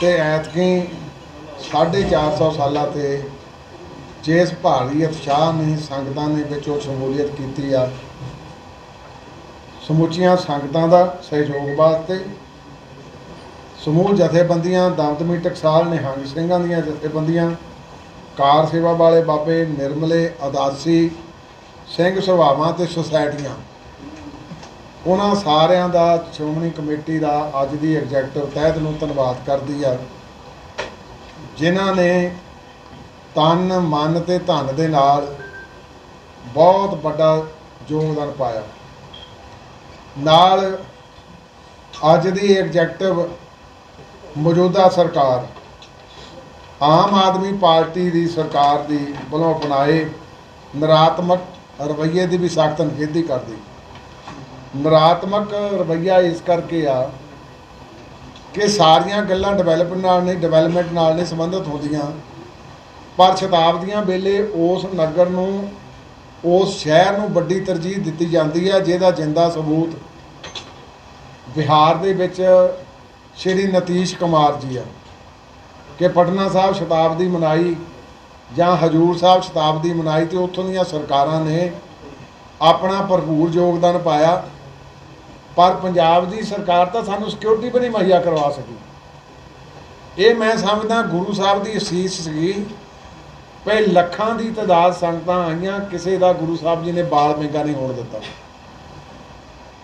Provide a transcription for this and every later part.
ਤੇ ਐਤਕੀ 450 ਸਾਲਾਂ ਤੇ ਜਿਸ ਭਾਰੀ ਉਤਸ਼ਾਹ ਨੇ ਸੰਗਤਾਂ ਨੇ ਵਿੱਚੋਂ ਸ਼ਮੂਲੀਅਤ ਕੀਤੀ ਆ। ਸਮੁੱਚੀਆਂ ਸੰਗਤਾਂ ਦਾ ਸਹਿਯੋਗ ਵਾਸਤੇ ਸਮੂਹ ਜਥੇਬੰਦੀਆਂ ਦਮਦਮੀ ਟਕਸਾਲ, ਨਿਹੰਗ ਸਿੰਘਾਂ ਦੀਆਂ ਜਥੇਬੰਦੀਆਂ, ਕਾਰ ਸੇਵਾ ਵਾਲੇ ਬਾਬੇ ਨਿਰਮਲੇ ਅਦਾਸੀ, ਸਿੰਘ ਸਭਾਵਾਂ ਤੇ ਸੁਸਾਇਟੀਆਂ ਉਹਨਾਂ ਸਾਰਿਆਂ ਦਾ ਸ਼੍ਰੋਮਣੀ ਕਮੇਟੀ ਦਾ ਅੱਜ ਦੀ ਐਗਜ਼ੈਕਟਿਵ ਤਹਿਤ ਨੂੰ ਧੰਨਵਾਦ ਕਰਦੀ ਆ। ਜਿਨ੍ਹਾਂ ਨੇ ਤਨ, ਮਨ ਤੇ ਧਨ ਦੇ ਨਾਲ ਬਹੁਤ ਵੱਡਾ ਯੋਗਦਾਨ ਪਾਇਆ। ਨਾਲ ਅੱਜ ਦੀ ਐਗਜ਼ੈਕਟਿਵ ਮੌਜੂਦਾ ਸਰਕਾਰ ਆਮ ਆਦਮੀ ਪਾਰਟੀ ਦੀ ਸਰਕਾਰ ਦੀ ਵੱਲੋਂ ਅਪਣਾਏ ਨਰਾਤਮਕ ਰਵੱਈਏ ਦੀ ਵੀ ਸਖਤ ਨਿਖੇਧੀ ਕਰਦੀ। ਨਰਾਤਮਕ ਰਵੱਈਆ ਇਸ ਕਰਕੇ ਆ ਕਿ ਸਾਰੀਆਂ ਗੱਲਾਂ ਡਿਵੈਲਪਮੈਂਟ ਨਾਲ ਨਹੀਂ ਡਿਵੈਲਪਮੈਂਟ ਨਾਲ ਨਹੀਂ ਸੰਬੰਧਿਤ ਹੁੰਦੀਆਂ। ਪਰ ਸ਼ਤਾਬਦੀਆਂ ਵੇਲੇ ਉਸ ਨਗਰ ਨੂੰ, ਉਸ ਸ਼ਹਿਰ ਨੂੰ ਵੱਡੀ ਤਰਜੀਹ ਦਿੱਤੀ ਜਾਂਦੀ ਹੈ, ਜਿਹਦਾ ਜਿੰਦਾ ਸਬੂਤ ਬਿਹਾਰ ਦੇ ਵਿੱਚ ਸ਼੍ਰੀ ਨਤੀਸ਼ ਕੁਮਾਰ ਜੀ ਆ। ਕਿ ਪਟਨਾ ਸਾਹਿਬ ਸ਼ਤਾਬਦੀ ਮਨਾਈ ਜਾਂ ਹਜੂਰ ਸਾਹਿਬ ਸ਼ਤਾਬਦੀ ਮਨਾਈ ਤੇ ਉੱਥੋਂ ਦੀਆਂ ਸਰਕਾਰਾਂ ਨੇ ਆਪਣਾ ਭਰਪੂਰ ਯੋਗਦਾਨ ਪਾਇਆ। ਪਰ ਪੰਜਾਬ ਦੀ ਸਰਕਾਰ ਤਾਂ ਸਾਨੂੰ ਸਿਕਿਉਰਿਟੀ ਵੀ ਨਹੀਂ ਮੁਹੱਈਆ ਕਰਵਾ ਸਕੀ। ਇਹ ਮੈਂ ਸਮਝਦਾ ਗੁਰੂ ਸਾਹਿਬ ਦੀ ਅਸੀਸ ਸੀਗੀ ਭਈ ਲੱਖਾਂ ਦੀ ਤਾਦਾਦ ਸੰਗਤਾਂ ਆਈਆਂ, ਕਿਸੇ ਦਾ ਗੁਰੂ ਸਾਹਿਬ ਜੀ ਨੇ ਬਾਲ ਮਹਿੰਗਾ ਨਹੀਂ ਹੋਣ ਦਿੱਤਾ।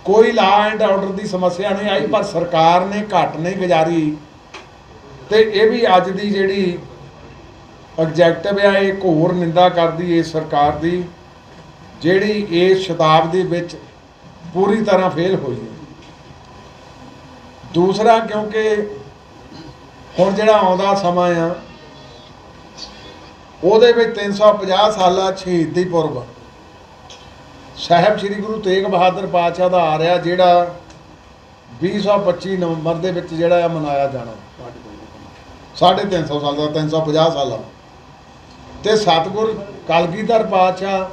ਕੋਈ ਲਾ ਐਂਡ ਆਰਡਰ ਦੀ ਸਮੱਸਿਆ ਨਹੀਂ ਆਈ, ਪਰ ਸਰਕਾਰ ਨੇ ਘੱਟ ਨਹੀਂ ਗੁਜ਼ਾਰੀ। ਤੇ ਇਹ ਵੀ ਅੱਜ ਦੀ ਜਿਹੜੀ ਆਬਜੈਕਟਿਵ ਆ, ਇਹ ਇੱਕ ਨਿੰਦਾ ਕਰਦੀ ਇਸ ਸਰਕਾਰ ਦੀ, ਜਿਹੜੀ ਇਸ ਸ਼ਤਾਬਦੀ ਵਿੱਚ ਪੂਰੀ ਤਰ੍ਹਾਂ ਫੇਲ ਹੋਈ ਹੈ ਦੂਸਰਾ ਕਿਉਂਕਿ ਹੁਣ ਜਿਹੜਾ ਆਉਂਦਾ ਸਮਾਂ ਆ, ਉਹਦੇ ਵਿੱਚ 350 ਸਾਲਾ ਸ਼ਹੀਦੀ ਪੁਰਬ ਸਾਹਿਬ ਸ੍ਰੀ ਗੁਰੂ ਤੇਗ ਬਹਾਦਰ ਪਾਤਸ਼ਾਹ ਦਾ ਆ ਰਿਹਾ, ਜਿਹੜਾ 2025 ਨਵੰਬਰ ਦੇ ਵਿੱਚ ਜਿਹੜਾ ਆ ਮਨਾਇਆ ਜਾਣਾ। 350 ਸਾਲ ਦਾ 350 ਸਾਲਾ ਤੇ ਸਤਿਗੁਰ ਕਲਗੀਧਰ ਪਾਤਸ਼ਾਹ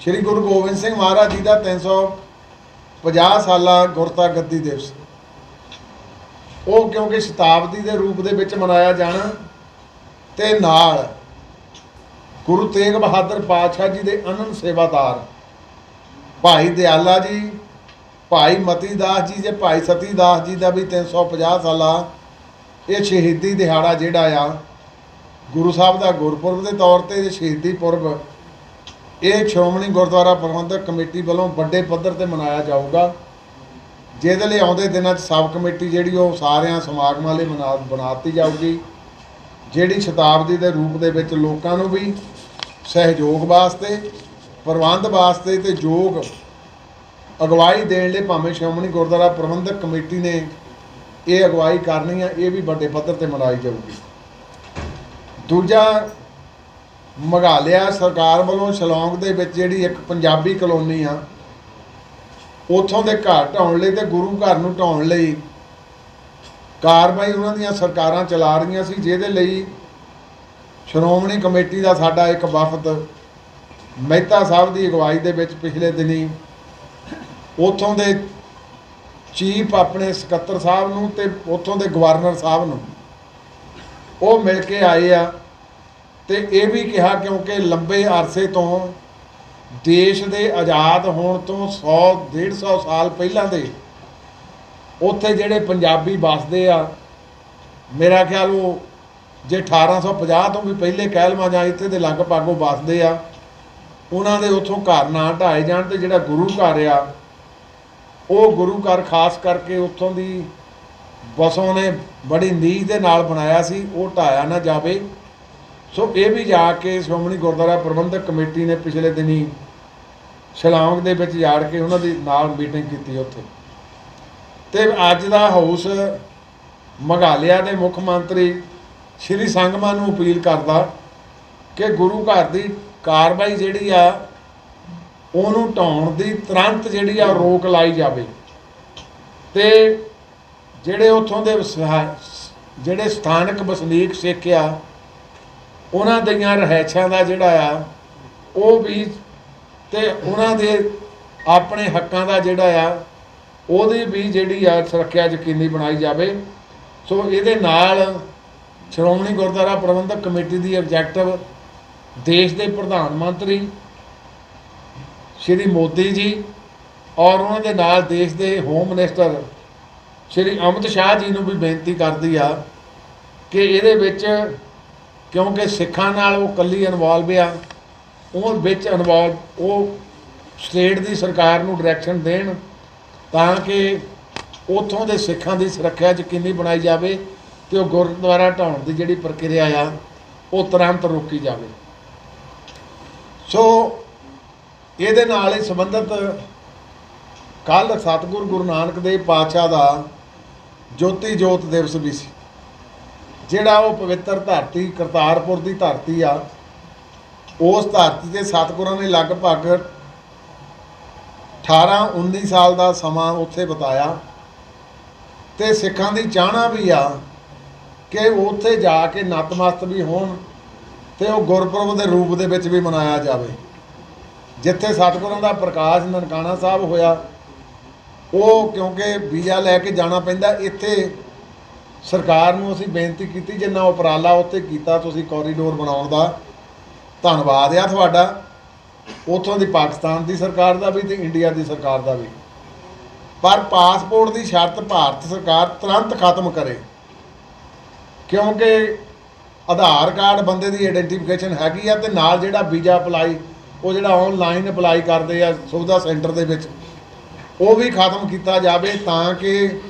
ਸ੍ਰੀ ਗੁਰੂ ਗੋਬਿੰਦ ਸਿੰਘ ਮਹਾਰਾਜ ਜੀ ਦਾ 350 ਸਾਲਾਂ ਗੁਰਤਾ ਗੱਦੀ ਦਿਵਸ। ਉਹ ਕਿਉਂਕਿ ਸ਼ਤਾਬਦੀ ਦੇ ਰੂਪ ਦੇ ਵਿੱਚ ਮਨਾਇਆ ਜਾਣਾ ਤੇ ਨਾਲ ਗੁਰੂ ਤੇਗ ਬਹਾਦਰ ਪਾਤਸ਼ਾਹ ਜੀ ਦੇ ਅਨੰਦ ਸੇਵਾਦਾਰ, ਭਾਈ ਦਿਆਲਾ ਜੀ, ਭਾਈ ਮਤੀ ਦਾਸ ਜੀ ਤੇ ਭਾਈ ਸਤੀ ਦਾਸ ਜੀ ਦਾ ਵੀ 350 ਸਾਲਾ ਇਹ ਸ਼ਹੀਦੀ ਦਿਹਾੜਾ ਜਿਹੜਾ ਆ, ਗੁਰੂ ਸਾਹਿਬ ਦਾ ਗੁਰਪੁਰਬ ਦੇ ਤੌਰ ਤੇ ਸ਼ਹੀਦੀ ਪੁਰਬ ਇਹ ਸ਼੍ਰੋਮਣੀ ਗੁਰਦੁਆਰਾ ਪ੍ਰਬੰਧਕ ਕਮੇਟੀ ਵੱਲੋਂ ਵੱਡੇ ਪੱਧਰ ਤੇ ਮਨਾਇਆ ਜਾਊਗਾ। ਜਿਹਦੇ ਲਈ ਆਉਂਦੇ ਦਿਨਾਂ 'ਚ ਸਬ ਕਮੇਟੀ ਜਿਹੜੀ ਉਹ ਸਾਰਿਆਂ ਸਮਾਗਮਾਂ ਲਈ ਬਣਾ, ਬਣਾਤੀ ਜਾਊਗੀ। ਜਿਹੜੀ ਸ਼ਤਾਬਦੀ ਦੇ ਰੂਪ ਦੇ ਵਿੱਚ ਲੋਕਾਂ ਨੂੰ ਵੀ ਸਹਿਯੋਗ ਵਾਸਤੇ, ਪ੍ਰਬੰਧ ਵਾਸਤੇ ਤੇ ਯੋਗ ਅਗਵਾਈ ਦੇਣ ਲਈ ਭਾਵੇਂ ਸ਼੍ਰੋਮਣੀ ਗੁਰਦੁਆਰਾ ਪ੍ਰਬੰਧਕ ਕਮੇਟੀ ਨੇ ਇਹ ਅਗਵਾਈ ਕਰਨੀ ਆ ਇਹ ਵੀ ਵੱਡੇ ਪੱਧਰ ਤੇ ਮਨਾਈ ਜਾਊਗੀ। ਦੂਜਾ ਮਗਾਲਿਆ ਸਰਕਾਰ ਵੱਲੋਂ ਸ਼ਿਲੌਂਗ ਦੇ ਵਿੱਚ ਜਿਹੜੀ ਇੱਕ ਪੰਜਾਬੀ ਕਲੋਨੀ ਆ, ਉਥੋਂ ਦੇ ਘਰ ਢਾਉਣ ਲਈ ਤੇ ਗੁਰੂ ਘਰ ਨੂੰ ਢਾਉਣ ਲਈ ਕਾਰਵਾਈ ਉਹਨਾਂ ਦੀਆਂ ਸਰਕਾਰਾਂ ਚਲਾ ਰਹੀਆਂ ਸੀ, ਜਿਹਦੇ ਲਈ ਸ਼੍ਰੋਮਣੀ ਕਮੇਟੀ ਦਾ ਸਾਡਾ ਇੱਕ ਵਫਦ ਮਹਿਤਾ ਸਾਹਿਬ ਦੀ ਅਗਵਾਈ ਦੇ ਵਿੱਚ ਪਿਛਲੇ ਦਿਨੀ ਉਥੋਂ ਦੇ ਚੀਫ ਆਪਣੇ ਸਕੱਤਰ ਸਾਹਿਬ ਨੂੰ ਤੇ ਉਥੋਂ ਦੇ ਗਵਰਨਰ ਸਾਹਿਬ ਨੂੰ ਉਹ ਮਿਲ ਕੇ ਆਏ ਆ। ਤੇ ਇਹ ਵੀ ਕਿਹਾ ਕਿਉਂਕਿ ਲੰਬੇ ਅਰਸੇ ਤੋਂ ਦੇਸ਼ ਦੇ ਆਜ਼ਾਦ ਹੋਣ ਤੋਂ 100 150 ਸਾਲ ਪਹਿਲਾਂ ਦੇ ਉੱਥੇ ਜਿਹੜੇ ਪੰਜਾਬੀ ਵੱਸਦੇ ਆ, ਮੇਰਾ ਖਿਆਲ ਉਹ ਜੇ 1850 ਤੋਂ ਵੀ ਪਹਿਲੇ ਕਹਿ ਲਵਾਂ ਜਾਂ ਇੱਥੇ ਦੇ ਲਗਭਗ ਉਹ ਵੱਸਦੇ ਆ, ਉਹਨਾਂ ਦੇ ਉੱਥੋਂ ਘਰ ਨਾ ਢਾਏ ਜਾਣ ਤੇ ਜਿਹੜਾ ਗੁਰੂ ਘਰ ਆ, ਉਹ ਗੁਰੂ ਘਰ ਖਾਸ ਕਰਕੇ ਉੱਥੋਂ ਦੀ ਬਸੋਂ ਨੇ ਬੜੀ ਨੀਝ ਦੇ ਨਾਲ ਬਣਾਇਆ ਸੀ, ਉਹ ਢਾਇਆ ਨਾ ਜਾਵੇ। ਸੋ ਇਹ ਵੀ ਜਾ ਕੇ ਸ਼੍ਰੋਮਣੀ ਗੁਰਦੁਆਰਾ ਪ੍ਰਬੰਧਕ ਕਮੇਟੀ ਨੇ ਪਿਛਲੇ ਦਿਨੀ ਸ਼ਿਲੌਂਗ ਦੇ ਵਿੱਚ ਜਾੜ ਕੇ ਉਹਨਾਂ ਦੀ ਨਾਲ ਮੀਟਿੰਗ ਕੀਤੀ ਉੱਥੇ। ਤੇ ਅੱਜ ਦਾ ਹਾਊਸ ਮਗਾਲਿਆ ਦੇ ਮੁੱਖ ਮੰਤਰੀ ਸ਼੍ਰੀ ਸੰਗਮਾ ਨੂੰ ਅਪੀਲ ਕਰਦਾ ਕਿ ਗੁਰੂ ਘਰ ਦੀ ਕਾਰਵਾਈ ਜਿਹੜੀ ਆ, ਉਹਨੂੰ ਢਾਉਣ ਦੀ ਤੁਰੰਤ ਜਿਹੜੀ ਆ ਰੋਕ ਲਾਈ ਜਾਵੇ। ਤੇ ਜਿਹੜੇ ਉੱਥੋਂ ਦੇ ਜਿਹੜੇ ਸਥਾਨਕ ਵਸਨੀਕ ਸਿੱਖ ਆ ਉਹਨਾਂ ਦੀਆਂ ਰਹਿਛਾਂ ਦਾ ਜਿਹੜਾ ਆ, ਉਹ ਵੀ ਤੇ ਉਹਨਾਂ ਦੇ ਆਪਣੇ ਹੱਕਾਂ ਦਾ ਜਿਹੜਾ ਆ, ਉਹਦੀ ਵੀ ਜਿਹੜੀ ਆ ਸੁਰੱਖਿਆ ਯਕੀਨੀ ਬਣਾਈ ਜਾਵੇ। ਸੋ ਇਹਦੇ ਨਾਲ ਸ਼੍ਰੋਮਣੀ ਗੁਰਦੁਆਰਾ ਪ੍ਰਬੰਧਕ ਕਮੇਟੀ ਦੀ ਆਬਜੈਕਟਿਵ ਦੇਸ਼ ਦੇ ਪ੍ਰਧਾਨ ਮੰਤਰੀ ਸ਼੍ਰੀ ਮੋਦੀ ਜੀ ਔਰ ਉਹਨਾਂ ਦੇ ਨਾਲ ਦੇਸ਼ ਦੇ ਹੋਮ ਮਿਨਿਸਟਰ ਸ਼੍ਰੀ ਅਮਿਤ ਸ਼ਾਹ ਜੀ ਨੂੰ ਵੀ ਬੇਨਤੀ ਕਰਦੀ ਆ ਕਿ ਇਹਦੇ ਵਿੱਚ ਕਿਉਂਕਿ ਸਿੱਖਾਂ ਨਾਲ ਉਹ ਕੱਲੀ ਇਨਵੋਲਵ ਆ। ਉਹ ਵਿੱਚ ਇਨਵੋਲਵ ਉਹ ਸਟੇਟ ਦੀ ਸਰਕਾਰ ਨੂੰ ਡਾਇਰੈਕਸ਼ਨ ਦੇਣ ਤਾਂ ਕਿ ਉਥੋਂ ਦੇ ਸਿੱਖਾਂ ਦੀ ਸੁਰੱਖਿਆ ਯਕੀਨੀ ਬਣਾਈ ਜਾਵੇ ਤੇ ਉਹ ਗੁਰਦੁਆਰਾ ਢਾਉਣ ਦੀ ਜਿਹੜੀ ਪ੍ਰਕਿਰਿਆ ਆ, ਉਹ ਤੁਰੰਤ ਰੋਕੀ ਜਾਵੇ। ਸੋ ਇਹਦੇ ਨਾਲ ਹੀ ਸੰਬੰਧਿਤ ਕੱਲ ਸਤਿਗੁਰੂ ਗੁਰੂ ਨਾਨਕ ਦੇਵ ਪਾਤਸ਼ਾਹ ਦਾ ਜੋਤੀ ਜੋਤ ਦਿਵਸ ਵੀ ਸੀ। ਜਿਹੜਾ ਉਹ ਪਵਿੱਤਰ ਧਰਤੀ, ਕਰਤਾਰਪੁਰ ਦੀ ਧਰਤੀ ਆ, ਉਸ ਧਰਤੀ ਤੇ ਸਤਿਗੁਰਾਂ ਨੇ ਲਗਭਗ 18 19 ਸਾਲ ਦਾ ਸਮਾਂ ਉੱਥੇ ਬਿਤਾਇਆ। ਤੇ ਸਿੱਖਾਂ ਦੀ ਚਾਹਨਾ ਵੀ ਆ ਕਿ ਉੱਥੇ ਜਾ ਕੇ ਨਤਮਸਤ ਵੀ ਹੋਣ ਤੇ ਉਹ ਗੁਰਪੁਰਬ ਦੇ ਰੂਪ ਦੇ ਵਿੱਚ ਵੀ ਮਨਾਇਆ ਜਾਵੇ। ਜਿੱਥੇ ਸਤਿਗੁਰਾਂ ਦਾ ਪ੍ਰਕਾਸ਼ ਨਨਕਾਣਾ ਸਾਹਿਬ ਹੋਇਆ, ਉਹ ਕਿਉਂਕਿ ਵੀਜ਼ਾ ਲੈ ਕੇ ਜਾਣਾ ਪੈਂਦਾ, ਇੱਥੇ ਸਰਕਾਰ ਨੂੰ ਅਸੀਂ ਬੇਨਤੀ ਕੀਤੀ ਜਿੰਨਾ ਉਪਰਾਲਾ ਉੱਥੇ ਕੀਤਾ ਤੁਸੀਂ ਕੋਰੀਡੋਰ ਬਣਾਉਣ ਦਾ, ਧੰਨਵਾਦ ਆ ਤੁਹਾਡਾ। ਉੱਥੋਂ ਦੀ ਪਾਕਿਸਤਾਨ ਦੀ ਸਰਕਾਰ ਦਾ ਵੀ ਤੇ ਇੰਡੀਆ ਦੀ ਸਰਕਾਰ ਦਾ ਵੀ। ਪਰ ਪਾਸਪੋਰਟ ਦੀ ਸ਼ਰਤ ਭਾਰਤ ਸਰਕਾਰ ਤੁਰੰਤ ਖਤਮ ਕਰੇ। ਕਿਉਂਕਿ ਆਧਾਰ ਕਾਰਡ ਬੰਦੇ ਦੀ ਆਇਡੈਂਟੀਫਿਕੇਸ਼ਨ ਹੈਗੀ ਆ ਤੇ ਨਾਲ ਜਿਹੜਾ ਵੀਜ਼ਾ ਅਪਲਾਈ ਉਹ ਜਿਹੜਾ ਆਨਲਾਈਨ ਅਪਲਾਈ ਕਰਦੇ ਆ ਸੁਵਿਧਾ ਸੈਂਟਰ ਦੇ ਵਿੱਚ, ਉਹ ਵੀ ਖਤਮ ਕੀਤਾ ਜਾਵੇ ਤਾਂ ਕਿ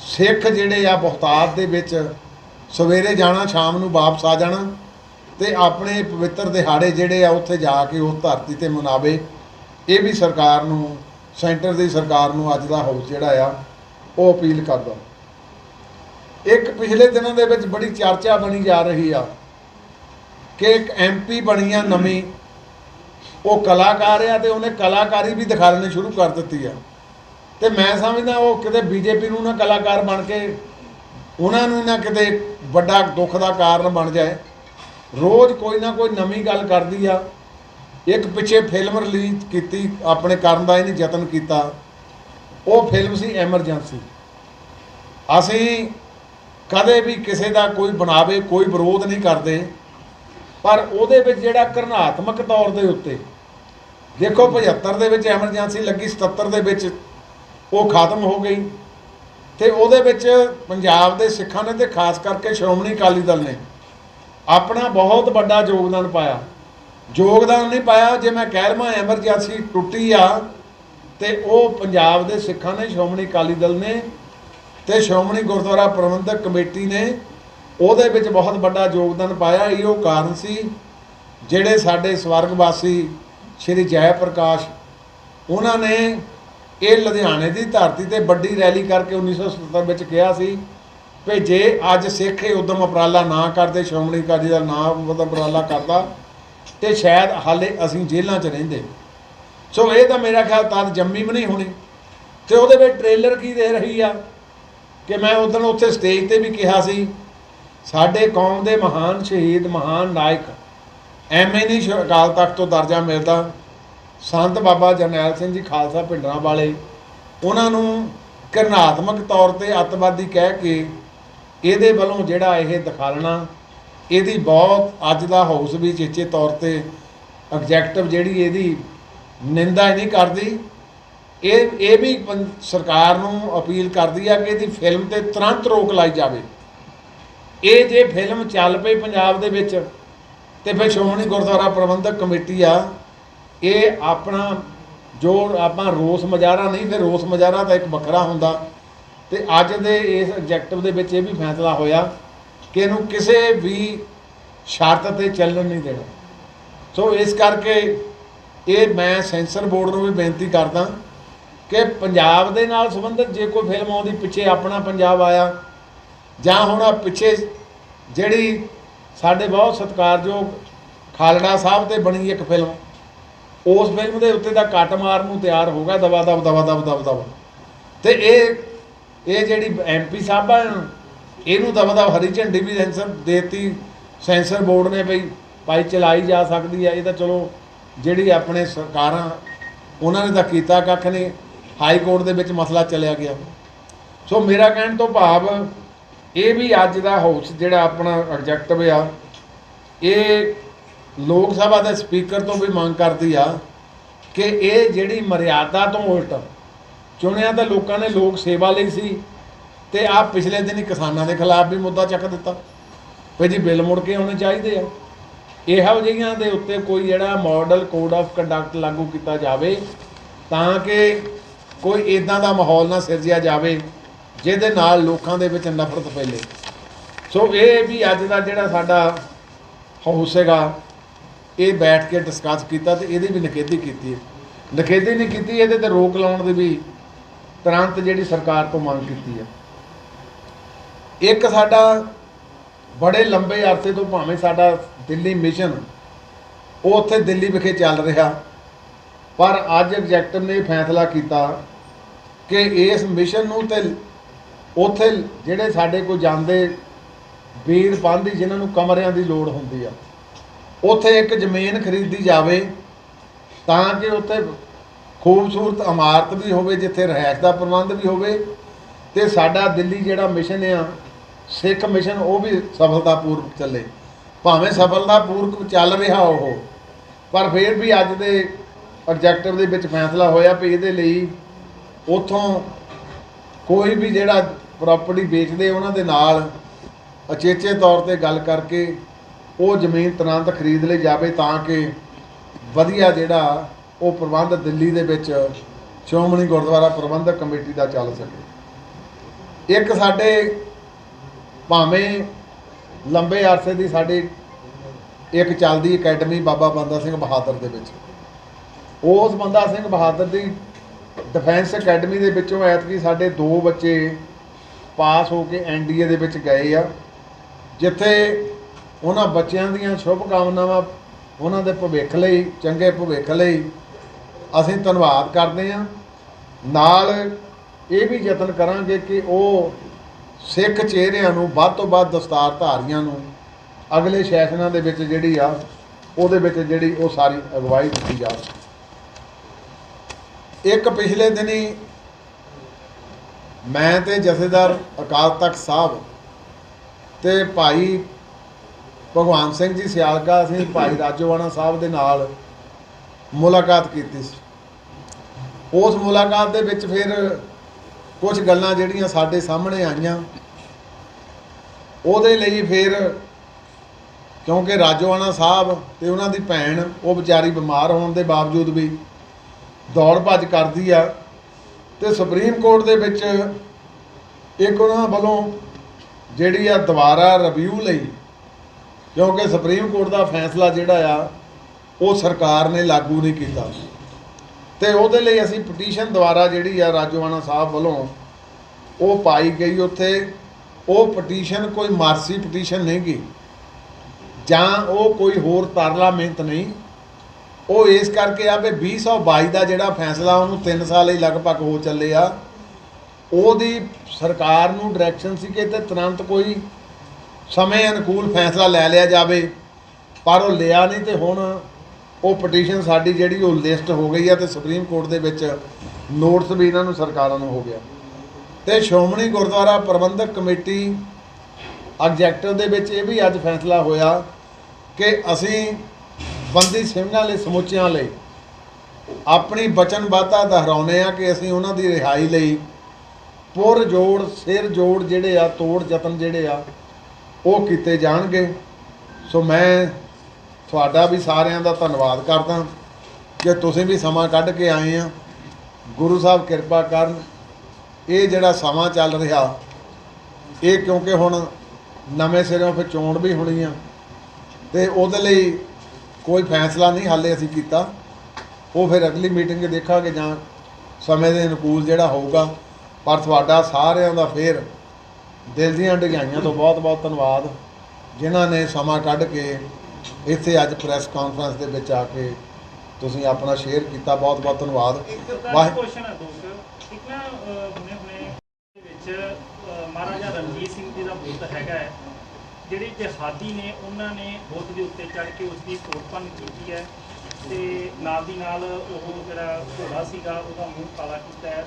ਸਿੱਖ ਜਿਹੜੇ ਆ ਬਹੁਤਾਤ ਦੇ ਵਿੱਚ ਸਵੇਰੇ ਜਾਣਾ, ਸ਼ਾਮ ਨੂੰ ਵਾਪਸ ਆ ਜਾਣਾ ਤੇ ਆਪਣੇ ਪਵਿੱਤਰ ਦਿਹਾੜੇ ਜਿਹੜੇ ਆ ਉੱਥੇ ਜਾ ਕੇ ਉਸ ਧਰਤੀ ਤੇ ਮਨਾਵੇ। ਇਹ ਵੀ ਸਰਕਾਰ ਨੂੰ, ਸੈਂਟਰ ਦੀ ਸਰਕਾਰ ਨੂੰ ਅੱਜ ਦਾ ਹਾਊਸ ਜਿਹੜਾ ਆ, ਉਹ ਅਪੀਲ ਕਰਦਾ ਇੱਕ ਪਿਛਲੇ ਦਿਨਾਂ ਦੇ ਵਿੱਚ ਬੜੀ ਚਰਚਾ ਬਣੀ ਜਾ ਰਹੀ ਆ ਕਿ ਇੱਕ ਐਮਪੀ ਬਣੀ ਆ ਨਵੀਂ, ਉਹ ਕਲਾਕਾਰ ਆ ਤੇ ਉਹਨੇ ਕਲਾਕਾਰੀ ਵੀ ਦਿਖਾਉਣੀ ਸ਼ੁਰੂ ਕਰ ਦਿੱਤੀ ਆ। ਤੇ ਮੈਂ ਸਮਝਦਾ ਉਹ ਕਿਤੇ ਬੀਜੇਪੀ ਨੂੰ ਨਾ ਕਲਾਕਾਰ ਬਣ ਕੇ, ਉਹਨਾਂ ਨੂੰ ਨਾ ਕਿਤੇ ਵੱਡਾ ਦੁੱਖ ਦਾ ਕਾਰਨ ਬਣ ਜਾਏ। ਰੋਜ਼ ਕੋਈ ਨਾ ਕੋਈ ਨਵੀਂ ਗੱਲ ਕਰਦੀ ਆ। ਇੱਕ ਪਿੱਛੇ ਫਿਲਮ ਰਿਲੀਜ਼ ਕੀਤੀ, ਆਪਣੇ ਕਰਨ ਦਾ ਇਹਨੇ ਯਤਨ ਕੀਤਾ। ਉਹ ਫਿਲਮ ਸੀ ਐਮਰਜੈਂਸੀ। ਅਸੀਂ ਕਦੇ ਵੀ ਕਿਸੇ ਦਾ ਕੋਈ ਬਣਾਵੇ, ਕੋਈ ਵਿਰੋਧ ਨਹੀਂ ਕਰਦੇ। ਪਰ ਉਹਦੇ ਵਿੱਚ ਜਿਹੜਾ ਕਰਨਾਤਮਕ ਤੌਰ ਦੇ ਉੱਤੇ, ਦੇਖੋ 75 ਦੇ ਵਿੱਚ ਐਮਰਜੈਂਸੀ ਲੱਗੀ 77 ਦੇ ਵਿੱਚ ਉਹ ਖਤਮ ਹੋ ਗਈ। ਤੇ ਉਹਦੇ ਵਿੱਚ ਪੰਜਾਬ ਦੇ ਸਿੱਖਾਂ ਨੇ ਤੇ ਖਾਸ ਕਰਕੇ ਸ਼੍ਰੋਮਣੀ ਅਕਾਲੀ ਦਲ ਨੇ ਆਪਣਾ ਬਹੁਤ ਵੱਡਾ ਯੋਗਦਾਨ ਪਾਇਆ। ਯੋਗਦਾਨ ਨਹੀਂ ਪਾਇਆ, ਜੇ ਮੈਂ ਕਹਿ ਲਵਾਂ ਐਮਰਜੈਂਸੀ ਟੁੱਟੀ ਆ ਤੇ ਉਹ ਪੰਜਾਬ ਦੇ ਸਿੱਖਾਂ ਨੇ, ਸ਼੍ਰੋਮਣੀ ਅਕਾਲੀ ਦਲ ਨੇ ਤੇ ਸ਼੍ਰੋਮਣੀ ਗੁਰਦੁਆਰਾ ਪ੍ਰਬੰਧਕ ਕਮੇਟੀ ਨੇ ਉਹਦੇ ਵਿੱਚ ਬਹੁਤ ਵੱਡਾ ਯੋਗਦਾਨ ਪਾਇਆ। ਇਹ ਉਹ ਕਾਰਨ ਸੀ ਜਿਹੜੇ ਸਾਡੇ ਸਵਰਗਵਾਸੀ ਸ਼੍ਰੀ ਜੈ ਪ੍ਰਕਾਸ਼, ਉਹਨਾਂ ਨੇ ਇਹ ਲੁਧਿਆਣੇ ਦੀ ਧਰਤੀ ਤੇ ਵੱਡੀ ਰੈਲੀ ਕਰਕੇ 1977 ਵਿੱਚ ਕਿਹਾ ਸੀ ਵੀ ਜੇ ਅੱਜ ਸਿੱਖ ਇਹ ਉਦਮ ਉਪਰਾਲਾ ਨਾ ਕਰਦੇ, ਸ਼੍ਰੋਮਣੀ ਅਕਾਲੀ ਦਲ ਨਾ ਉਦਮ ਉਪਰਾਲਾ ਕਰਦਾ, ਤੇ ਸ਼ਾਇਦ ਹਾਲੇ ਅਸੀਂ ਜੇਲ੍ਹਾਂ 'ਚ ਰਹਿੰਦੇ। ਸੋ ਇਹ ਤਾਂ ਮੇਰਾ ਖਿਆਲ ਤਦ ਜੰਮੀ ਵੀ ਨਹੀਂ ਹੋਣੀ। ਤੇ ਉਹਦੇ ਵਿੱਚ ਟ੍ਰੇਲਰ ਕੀ ਦੇ ਰਹੀ ਆ? ਕਿ ਮੈਂ ਉਦੋਂ ਉੱਥੇ ਸਟੇਜ ਤੇ ਵੀ ਕਿਹਾ ਸੀ, ਸਾਡੇ ਕੌਮ ਦੇ ਮਹਾਨ ਸ਼ਹੀਦ, ਮਹਾਨ ਨਾਇਕ, ਐਵੇਂ ਨਹੀਂ ਅਕਾਲ ਤਖਤ ਤੋਂ ਦਰਜਾ ਮਿਲਦਾ। ਸੰਤ ਬਾਬਾ ਜਰਨੈਲ ਸਿੰਘ ਜੀ ਖਾਲਸਾ ਪਿੰਡਰਾਂ ਵਾਲੇ, ਉਹਨਾਂ ਨੂੰ ਕਰਨਾਤਮਕ ਤੌਰ ਤੇ ਅੱਤਵਾਦੀ ਕਹਿ ਕੇ ਇਹਦੇ ਵੱਲੋਂ ਜਿਹੜਾ ਇਹ ਦਿਖਾਲਣਾ, ਇਹਦੀ ਬਹੁਤ ਅੱਜ ਦਾ ਹਾਊਸ ਵੀ ਚੇਚੇ ਤੌਰ ਤੇ ਆਬਜੈਕਟਿਵ ਜਿਹੜੀ ਇਹਦੀ ਨਿੰਦਾ ਨਹੀਂ ਕਰਦੀ। ਇਹ ਇਹ ਵੀ ਪੰ- ਸਰਕਾਰ ਨੂੰ ਅਪੀਲ ਕਰਦੀ ਆ ਕਿ ਇਹਦੀ ਫਿਲਮ ਤੇ ਤੁਰੰਤ ਰੋਕ ਲਾਈ ਜਾਵੇ। ਇਹ ਜੇ ਫਿਲਮ ਚੱਲ ਪਈ ਪੰਜਾਬ ਦੇ ਵਿੱਚ, ਤੇ ਫਿਰ ਸ਼੍ਰੋਮਣੀ ਗੁਰਦੁਆਰਾ ਪ੍ਰਬੰਧਕ ਕਮੇਟੀ ਆ ਇਹ ਆਪਣਾ ਜੋ ਆਪਾਂ ਰੋਸ ਮਜਾਰਾ ਨਹੀਂ ਫਿਰ ਰੋਸ ਮਜਾਰਾ ਤਾਂ ਇੱਕ ਵੱਖਰਾ ਹੁੰਦਾ। ਤੇ ਅੱਜ ਦੇ ਇਸ ਆਬਜੈਕਟਿਵ ਦੇ ਵਿੱਚ ਇਹ ਵੀ ਫੈਸਲਾ ਹੋਇਆ ਕਿ ਇਹਨੂੰ ਕਿਸੇ ਵੀ ਸ਼ਰਤ ਤੇ ਚੱਲਣ ਨਹੀਂ ਦੇਣਾ। ਸੋ ਇਸ ਕਰਕੇ ਇਹ ਮੈਂ ਸੈਂਸਰ ਬੋਰਡ ਨੂੰ ਵੀ ਬੇਨਤੀ ਕਰਦਾ ਕਿ ਪੰਜਾਬ ਦੇ ਨਾਲ ਸੰਬੰਧਿਤ ਜੇ ਕੋਈ ਫਿਲਮ ਆਉਂਦੀ, ਪਿੱਛੇ ਆਪਣਾ ਪੰਜਾਬ ਆਇਆ, ਜਾਂ ਹੁਣ ਆਹ ਪਿੱਛੇ ਜਿਹੜੀ ਸਾਡੇ ਬਹੁਤ ਸਤਿਕਾਰਯੋਗ ਖਾਲੜਾ ਸਾਹਿਬ ਤੇ ਬਣੀ ਇੱਕ ਫਿਲਮ ਉਸ ਫਿਲਮ ਦੇ ਉੱਤੇ ਦਾ ਕੱਟ ਮਾਰਨ ਨੂੰ ਤਿਆਰ ਹੋ ਗਿਆ, ਦਵਾ ਦਬ ਦਵਾ ਦਬ ਦਬ ਦਬ ਤੇ ਇਹ ਇਹ ਜਿਹੜੀ ਐਮਪੀ ਸਾਹਿਬਾਂ ਇਹਨੂੰ ਦਵਾ ਦਵ ਹਰੀ ਝੰਡੀ ਵੀ ਸੈਂਸਰ ਦੇਤੀ, ਸੈਂਸਰ ਬੋਰਡ ਨੇ ਬਈ, ਭਾਈ ਚਲਾਈ ਜਾ ਸਕਦੀ ਹੈ ਇਹ ਤਾਂ ਚਲੋ ਜਿਹੜੀ ਆਪਣੇ ਸਰਕਾਰਾਂ, ਉਹਨਾਂ ਨੇ ਤਾਂ ਕੀਤਾ ਕੱਖ ਨਹੀਂ ਹਾਈ ਕੋਰਟ ਦੇ ਵਿੱਚ ਮਸਲਾ ਚੱਲਿਆ ਗਿਆ। ਸੋ ਮੇਰਾ ਕਹਿਣ ਤੋਂ ਭਾਵ, ਇਹ ਵੀ ਅੱਜ ਦਾ ਹਾਊਸ ਜਿਹੜਾ ਆਪਣਾ ਆਬਜੈਕਟਿਵ ਆ ਇਹ ਲੋਕ ਸਭਾ ਦੇ ਸਪੀਕਰ ਤੋਂ ਵੀ ਮੰਗ ਕਰਦੀ ਆ ਕਿ ਇਹ ਜਿਹੜੀ ਮਰਿਆਦਾ ਤੋਂ ਉਲਟ ਚੁਣਿਆ ਤਾਂ ਲੋਕਾਂ ਨੇ ਲੋਕ ਸੇਵਾ ਲਈ ਸੀ ਤੇ ਆ ਪਿਛਲੇ ਦਿਨ ਹੀ ਕਿਸਾਨਾਂ ਦੇ ਖਿਲਾਫ ਵੀ ਮੁੱਦਾ ਚੱਕ ਦਿੱਤਾ ਵੀ ਜੀ ਬਿੱਲ ਮੁੜ ਕੇ ਆਉਣੇ ਚਾਹੀਦੇ ਆ। ਇਹੋ ਜਿਹੀਆਂ ਦੇ ਉੱਤੇ ਕੋਈ ਜਿਹੜਾ ਮਾਡਲ ਕੋਡ ਆਫ ਕੰਡਕਟ ਲਾਗੂ ਕੀਤਾ ਜਾਵੇ ਤਾਂ ਕਿ ਕੋਈ ਇਦਾਂ ਦਾ ਮਾਹੌਲ ਨਾ ਸਿਰਜਿਆ ਜਾਵੇ ਜਿਹਦੇ ਨਾਲ ਲੋਕਾਂ ਦੇ ਵਿੱਚ ਨਫ਼ਰਤ ਫੈਲੇ। ਸੋ ਇਹ ਵੀ ਅੱਜ ਦਾ ਜਿਹੜਾ ਸਾਡਾ ਹਾਊਸ ਹੈਗਾ ਇਹ ਬੈਠ ਕੇ ਡਿਸਕਸ ਕੀਤਾ ਤੇ ਇਹਦੀ ਵੀ ਨਿਖੇਧੀ ਕੀਤੀ ਨਿਖੇਧੀ ਨਹੀਂ ਕੀਤੀ, ਇਹਦੇ ਤੇ ਰੋਕ ਲਾਉਣ ਦੀ ਵੀ ਤੁਰੰਤ ਜਿਹੜੀ ਸਰਕਾਰ ਤੋਂ ਮੰਗ ਕੀਤੀ ਹੈ। ਇੱਕ ਸਾਡਾ ਬੜੇ ਲੰਬੇ ਅਰਸੇ ਤੋਂ ਭਾਵੇਂ ਸਾਡਾ ਦਿੱਲੀ ਮਿਸ਼ਨ ਉਹ ਉੱਥੇ ਦਿੱਲੀ ਵਿਖੇ ਚੱਲ ਰਿਹਾ। ਪਰ ਅੱਜ ਐਗਜ਼ੈਕਟਿਵ ਨੇ ਇਹ ਫੈਸਲਾ ਕੀਤਾ ਕਿ ਇਸ ਮਿਸ਼ਨ ਨੂੰ ਤੇ ਉੱਥੇ ਜਿਹੜੇ ਸਾਡੇ ਕੋਲ ਜਾਂਦੇ ਵੀਰ ਪਾਂਦੀ ਜਿਨ੍ਹਾਂ ਨੂੰ ਕਮਰਿਆਂ ਦੀ ਲੋੜ ਹੁੰਦੀ ਆ ਉੱਥੇ ਇੱਕ ਜ਼ਮੀਨ ਖਰੀਦੀ ਜਾਵੇ ਤਾਂ ਕਿ ਉੱਥੇ ਖੂਬਸੂਰਤ ਇਮਾਰਤ ਵੀ ਹੋਵੇ, ਜਿੱਥੇ ਰਹਿائش ਦਾ ਪ੍ਰਬੰਧ ਵੀ ਹੋਵੇ ਤੇ ਸਾਡਾ ਦਿੱਲੀ ਜਿਹੜਾ ਮਿਸ਼ਨ ਆ, ਸਿੱਖ ਮਿਸ਼ਨ ਉਹ ਵੀ ਸਫਲਤਾਪੂਰਵਕ ਚੱਲੇ। ਭਾਵੇਂ ਸਫਲਤਾਪੂਰਵਕ ਚੱਲ ਰਿਹਾ ਉਹ, ਪਰ ਫਿਰ ਵੀ ਅੱਜ ਦੇ ਆਬਜੈਕਟਿਵ ਦੇ ਵਿੱਚ ਫੈਸਲਾ ਹੋਇਆ ਵੀ ਇਹਦੇ ਲਈ ਉਥੋਂ ਕੋਈ ਵੀ ਜਿਹੜਾ ਪ੍ਰਾਪਰਟੀ ਵੇਚਦੇ ਉਹਨਾਂ ਦੇ ਨਾਲ, ਅਚੇਚੇ ਤੌਰ ਤੇ ਗੱਲ ਕਰਕੇ ਉਹ ਜ਼ਮੀਨ ਤੁਰੰਤ ਖਰੀਦ ਲਈ ਜਾਵੇ ਤਾਂ ਕਿ ਵਧੀਆ ਜਿਹੜਾ ਉਹ ਪ੍ਰਬੰਧ ਦਿੱਲੀ ਦੇ ਵਿੱਚ ਸ਼੍ਰੋਮਣੀ ਗੁਰਦੁਆਰਾ ਪ੍ਰਬੰਧਕ ਕਮੇਟੀ ਦਾ ਚੱਲ ਸਕੇ। ਇੱਕ ਸਾਡੇ ਭਾਵੇਂ ਲੰਬੇ ਅਰਸੇ ਦੀ ਸਾਡੀ ਇੱਕ ਚੱਲਦੀ ਅਕੈਡਮੀ ਬਾਬਾ ਬੰਦਾ ਸਿੰਘ ਬਹਾਦਰ ਦੇ ਵਿੱਚ। ਉਸ ਬੰਦਾ ਸਿੰਘ ਬਹਾਦਰ ਦੀ ਡਿਫੈਂਸ ਅਕੈਡਮੀ ਦੇ ਵਿੱਚੋਂ ਐਤਕੀ ਸਾਡੇ ਦੋ ਬੱਚੇ ਪਾਸ ਹੋ ਕੇ ਐਨਡੀਏ ਦੇ ਵਿੱਚ ਗਏ ਆ, ਜਿੱਥੇ ਉਹਨਾਂ ਬੱਚਿਆਂ ਦੀਆਂ ਸ਼ੁਭ ਕਾਮਨਾਵਾਂ ਉਹਨਾਂ ਦੇ ਭਵਿੱਖ ਲਈ, ਚੰਗੇ ਭਵਿੱਖ ਲਈ ਅਸੀਂ ਧੰਨਵਾਦ ਕਰਦੇ ਹਾਂ। ਨਾਲ ਇਹ ਵੀ ਯਤਨ ਕਰਾਂਗੇ ਕਿ ਉਹ ਸਿੱਖ ਚਿਹਰਿਆਂ ਨੂੰ ਵੱਧ ਤੋਂ ਵੱਧ ਦਸਤਾਰਧਾਰੀਆਂ ਨੂੰ ਅਗਲੇ ਸੈਸ਼ਨਾਂ ਦੇ ਵਿੱਚ ਜਿਹੜੀ ਆ, ਉਹਦੇ ਵਿੱਚ ਜਿਹੜੀ ਉਹ ਸਾਰੀ ਅਗਵਾਈ ਦਿੱਤੀ ਜਾਵੇ। ਇੱਕ ਪਿਛਲੇ ਦਿਨੀ ਮੈਂ ਤੇ ਜਥੇਦਾਰ ਅਕਾਲ ਤਖਤ ਸਾਹਿਬ ਤੇ ਭਾਈ ਭਗਵਾਨ ਸਿੰਘ ਜੀ ਸਿਆਲਕਾ ਅਸੀਂ ਭਾਈ ਰਾਜੋਵਾਣਾ ਸਾਹਿਬ ਦੇ ਨਾਲ ਮੁਲਾਕਾਤ ਕੀਤੀ ਸੀ। ਉਸ ਮੁਲਾਕਾਤ ਦੇ ਵਿੱਚ ਫਿਰ ਕੁਝ ਗੱਲਾਂ ਜਿਹੜੀਆਂ ਸਾਡੇ ਸਾਹਮਣੇ ਆਈਆਂ, ਉਹਦੇ ਲਈ ਫਿਰ ਕਿਉਂਕਿ ਰਾਜੋਆਣਾ ਸਾਹਿਬ ਤੇ ਉਹਨਾਂ ਦੀ ਭੈਣ, ਉਹ ਵਿਚਾਰੀ ਬਿਮਾਰ ਹੋਣ ਦੇ ਬਾਵਜੂਦ ਵੀ ਦੌੜ ਭੱਜ ਕਰਦੀ ਆ ਤੇ ਸੁਪਰੀਮ ਕੋਰਟ ਦੇ ਵਿੱਚ ਇੱਕ ਉਹਨਾਂ ਵੱਲੋਂ ਜਿਹੜੀ ਆ ਦੁਬਾਰਾ ਰਿਵਿਊ ਲਈ ਕਿਉਂਕਿ ਸੁਪਰੀਮ ਕੋਰਟ ਦਾ ਫੈਸਲਾ ਜਿਹੜਾ ਆ, ਉਹ ਸਰਕਾਰ ਨੇ ਲਾਗੂ ਨਹੀਂ ਕੀਤਾ। ਤੇ ਉਹਦੇ ਲਈ ਅਸੀਂ ਪਟੀਸ਼ਨ ਦੁਆਰਾ ਜਿਹੜੀ ਆ ਰਾਜੋਆਣਾ ਸਾਹਿਬ ਵੱਲੋਂ ਉਹ ਪਾਈ ਗਈ ਉੱਥੇ। ਉਹ ਪਟੀਸ਼ਨ ਕੋਈ ਮਾਰਸੀ ਪਟੀਸ਼ਨ ਨਹੀਂ ਗਈ। ਜਾਂ ਉਹ ਕੋਈ ਹੋਰ ਤਰਲਾ ਮਿਹਨਤ ਨਹੀਂ। ਉਹ ਇਸ ਕਰਕੇ ਆ ਵੀ 2022 ਦਾ ਜਿਹੜਾ ਫੈਸਲਾ, ਉਹਨੂੰ 3 ਸਾਲ ਹੀ ਲਗਭਗ ਹੋ ਚੱਲੇ ਆ। ਉਹਦੀ ਸਰਕਾਰ ਨੂੰ ਡਾਇਰੈਕਸ਼ਨ ਸੀ ਕਿ ਤੇ ਤੁਰੰਤ ਕੋਈ ਸਮੇਂ ਅਨੁਕੂਲ ਫੈਸਲਾ ਲੈ ਲਿਆ ਜਾਵੇ, ਪਰ ਉਹ ਲਿਆ ਨਹੀਂ ਤੇ ਹੁਣ ਉਹ ਪਟੀਸ਼ਨ ਸਾਡੀ ਜਿਹੜੀ ਉਹ ਲਿਸਟ ਹੋ ਗਈ ਆ ਤੇ ਸੁਪਰੀਮ ਕੋਰਟ ਦੇ ਵਿੱਚ ਨੋਟਿਸ ਵੀ ਇਹਨਾਂ ਨੂੰ ਸਰਕਾਰਾਂ ਨੂੰ ਹੋ ਗਿਆ। ਤੇ ਸ਼੍ਰੋਮਣੀ ਗੁਰਦੁਆਰਾ ਪ੍ਰਬੰਧਕ ਕਮੇਟੀ ਆਬਜੈਕਟਿਵ ਦੇ ਵਿੱਚ ਇਹ ਵੀ ਅੱਜ ਫੈਸਲਾ ਹੋਇਆ ਕਿ ਅਸੀਂ ਬੰਦੀ ਸਿੰਘਾਂ ਲਈ, ਸਮੁੱਚਿਆਂ ਲਈ ਆਪਣੀ ਵਚਨਬੱਧਤਾ ਦੁਹਰਾਉਂਦੇ ਆ ਕਿ ਅਸੀਂ ਉਹਨਾਂ ਦੀ ਰਿਹਾਈ ਲਈ ਪੁਰ ਜੋੜ ਸਿਰ ਜੋੜ ਜਿਹੜੇ ਆ, ਤੋੜ ਯਤਨ ਜਿਹੜੇ ਆ ਉਹ ਕੀਤੇ ਜਾਣਗੇ। ਸੋ ਮੈਂ ਤੁਹਾਡਾ ਵੀ ਸਾਰਿਆਂ ਦਾ ਧੰਨਵਾਦ ਕਰਦਾ ਕਿ ਤੁਸੀਂ ਵੀ ਸਮਾਂ ਕੱਢ ਕੇ ਆਏ ਆ, ਗੁਰੂ ਸਾਹਿਬ ਕਿਰਪਾ ਕਰਨ, ਇਹ ਜਿਹੜਾ ਸਮਾਂ ਚੱਲ ਰਿਹਾ, ਇਹ ਕਿਉਂਕਿ ਹੁਣ ਨਵੇਂ ਸਿਰੋਂ ਫਿਰ ਚੋਣ ਵੀ ਹੋਣੀ ਆ, ਤੇ ਉਹਦੇ ਲਈ ਕੋਈ ਫੈਸਲਾ ਨਹੀਂ ਹਾਲੇ ਅਸੀਂ ਕੀਤਾ। ਉਹ ਫਿਰ ਅਗਲੀ ਮੀਟਿੰਗ 'ਚ ਦੇਖਾਂਗੇ ਜਾਂ ਸਮੇਂ ਦੇ ਅਨੁਕੂਲ ਜਿਹੜਾ ਹੋਊਗਾ, ਪਰ ਤੁਹਾਡਾ ਸਾਰਿਆਂ ਦਾ ਫੇਰ ਦਿਲ ਦੀਆਂ ਡਿਗਾਈਆਂ ਤੋਂ ਬਹੁਤ ਬਹੁਤ ਧੰਨਵਾਦ। ਜਿਨ੍ਹਾਂ ਨੇ ਸਮਾਂ ਕੱਢ ਕੇ ਇੱਥੇ ਅੱਜ ਪ੍ਰੈਸ ਕਾਨਫਰੰਸ ਦੇ ਵਿੱਚ ਆ ਕੇ ਤੁਸੀਂ ਆਪਣਾ ਸ਼ੇਅਰ ਕੀਤਾ ਬਹੁਤ ਬਹੁਤ ਧੰਨਵਾਦ। ਵਾਹ- ਤਾਂ ਕੁਐਸਚਨ ਹੈ ਦੋਸਤ। ਇੱਕ ਨਾ ਅਹ, ਹੁਣੇ ਹੁਣੇ ਦੇ ਵਿੱਚ ਅਹ, ਮਹਾਰਾਜਾ ਰਣਜੀਤ ਸਿੰਘ ਜੀ ਦਾ ਬੁੱਤ ਹੈਗਾ ਹੈ। ਜਿਹੜੇ ਜਹਾਦੀ ਨੇ ਉਹਨਾਂ ਨੇ ਬੁੱਤ ਦੇ ਉੱਤੇ ਚੜ੍ਹ ਕੇ ਉਸ ਦੀ ਤੋੜਪਨ ਕੀਤੀ ਹੈ। ਤੇ ਨਾਲ ਦੀ ਨਾਲ ਉਹ ਜਿਹੜਾ ਘੋੜਾ ਸੀਗਾ ਉਹਦਾ ਮੂੰਹ ਕਾਲਾ ਕੀਤਾ ਹੈ।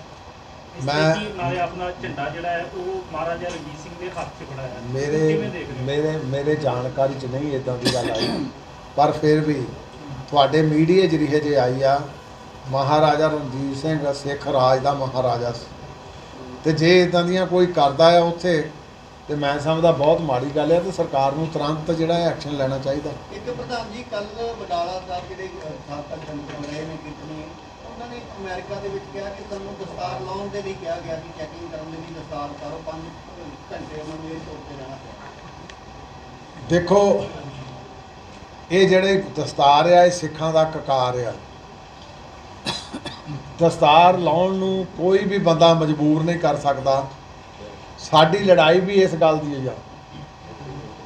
ਮੈਂ- ਨਾਲੇ ਆਪਣਾ ਝੰਡਾ ਜਿਹੜਾ ਹੈ ਉਹ ਮਹਾਰਾਜਾ ਰਣਜੀਤ ਸਿੰਘ ਦੇ ਹੱਥ 'ਚ ਫੜਾਇਆ? ਹੈ ਮੇਰੇ ਮੇਰੇ ਮੇਰੇ ਜਾਣਕਾਰੀ 'ਚ ਨਹੀਂ ਇਦਾਂ ਦੀ ਗੱਲ ਆਈ ਪਰ ਫਿਰ ਵੀ ਤੁਹਾਡੇ ਮੀਡੀਆ ਜਰੀਏ ਜੇ ਆਈ ਆ ਮਹਾਰਾਜਾ ਰਣਜੀਤ ਸਿੰਘ ਸਿੱਖ ਰਾਜ ਦਾ ਮਹਾਰਾਜਾ ਸੀ। ਤੇ ਜੇ ਇਦਾਂ ਦੀਆਂ ਕੋਈ ਕਰਦਾ ਆ ਉੱਥੇ ਤੇ ਮੈਂ ਸਮਝਦਾ ਬਹੁਤ ਮਾੜੀ ਗੱਲ ਹੈ ਤੇ ਸਰਕਾਰ ਨੂੰ ਤੁਰੰਤ ਜਿਹੜਾ ਐਕਸ਼ਨ ਲੈਣਾ ਚਾਹੀਦਾ। ਇੱਕ ਪ੍ਰਧਾਨ ਜੀ ਕੱਲ ਬਡਾਲਾ ਸਾਹਿਬ ਜਿਹੜੇ ਸਾਬਕਾ ਸੰਤਰ ਰਹੇ ਨੇ ਕਿਤਨੀ ਉਹਨਾਂ ਨੇ ਅਮਰੀਕਾ ਦੇ ਵਿੱਚ ਕਿਹਾ ਕਿ ਸਾਨੂੰ ਦਸਤਾਰ ਲਾਉਣ ਦੇ ਲਈ ਕਿਹਾ ਗਿਆ ਕਿ ਚੈਕਿੰਗ ਕਰਨ ਦੇ ਲਈ ਦਸਤਾਰ ਕਰੋ 5 ਘੰਟੇ ਉਹਨਾਂ ਨੂੰ ਇਹ ਤੋੜ ਤੇ ਰਹਿਣਾ ਪਿਆ। ਦੇਖੋ, ਇਹ ਜਿਹੜੇ ਦਸਤਾਰ ਆ, ਇਹ ਸਿੱਖਾਂ ਦਾ ਕਕਾਰ ਆ। ਦਸਤਾਰ ਲਾਉਣ ਨੂੰ ਕੋਈ ਵੀ ਬੰਦਾ ਮਜਬੂਰ ਨਹੀਂ ਕਰ ਸਕਦਾ। ਸਾਡੀ ਲੜਾਈ ਵੀ ਇਸ ਗੱਲ ਦੀ ਹੈ